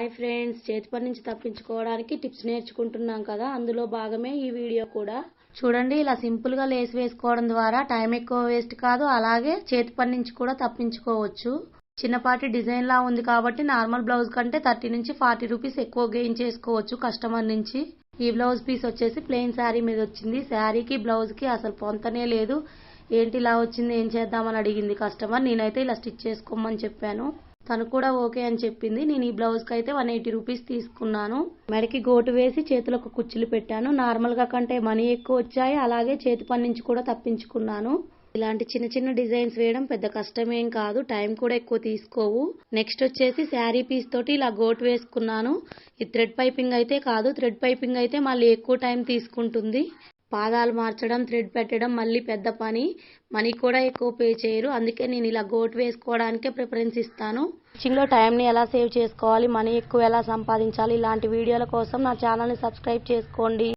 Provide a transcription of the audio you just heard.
Hi friends. చేతి పని నుంచి తప్పించుకోవడానికి టిప్స్ నేర్చుకుంటున్నాం కదా. అందులో భాగమే ఈ వీడియో కూడా. చూడండి ఇలా సింపుల్గా లేస్ వేసుకోవడం ద్వారా టైం ఎక్కువ వేస్ట్ కాదు అలాగే చేతి పని నుంచి కూడా తప్పించుకోవచ్చు. చిన్నపాటి డిజైన్ లా ఉంది కాబట్టి నార్మల్ బ్లౌజ్ కంటే థర్టీ నుంచి ఫార్టీ రూపీస్ ఎక్కువ గెయిన్ చేసుకోవచ్చు కస్టమర్ నుంచి. ఈ బ్లౌజ్ పీస్ వచ్చేసి ప్లెయిన్ శారీ మీద వచ్చింది. శారీకి బ్లౌజ్కి అసలు పొంతనే లేదు. ఏంటి ఇలా వచ్చింది ఏం చేద్దామని అడిగింది కస్టమర్. నేనైతే ఇలా స్టిచ్ చేసుకోమని చెప్పాను. తను కూడా ఓకే అని చెప్పింది. నేను ఈ బ్లౌజ్కి అయితే వన్ ఎయిటీ రూపీస్ తీసుకున్నాను. మెడకి గోటు వేసి చేతులకు కుచ్చులు పెట్టాను. నార్మల్గా కంటే మనీ ఎక్కువ వచ్చాయి. అలాగే చేతి పని నుంచి కూడా తప్పించుకున్నాను. ఇలాంటి చిన్న చిన్న డిజైన్స్ వేయడం పెద్ద కష్టమేం కాదు. టైం కూడా ఎక్కువ తీసుకోవు. నెక్స్ట్ వచ్చేసి శారీ పీస్ తోటి ఇలా గోటు వేసుకున్నాను. ఈ థ్రెడ్ పైపింగ్ అయితే కాదు. థ్రెడ్ పైపింగ్ అయితే మళ్ళీ ఎక్కువ టైం తీసుకుంటుంది. పాదాలు మార్చడం థ్రెడ్ పెట్టడం మళ్ళీ పెద్ద పని. మనీ కూడా ఎక్కువ పే చేయరు. అందుకే నేను ఇలా గోటు వేసుకోవడానికే ప్రిఫరెన్స్ ఇస్తాను. స్టిచ్చింగ్లో టైంని ఎలా సేవ్ చేసుకోవాలి మనీ ఎక్కువ ఎలా సంపాదించాలి ఇలాంటి వీడియోల కోసం నా ఛానల్ని సబ్స్క్రైబ్ చేసుకోండి.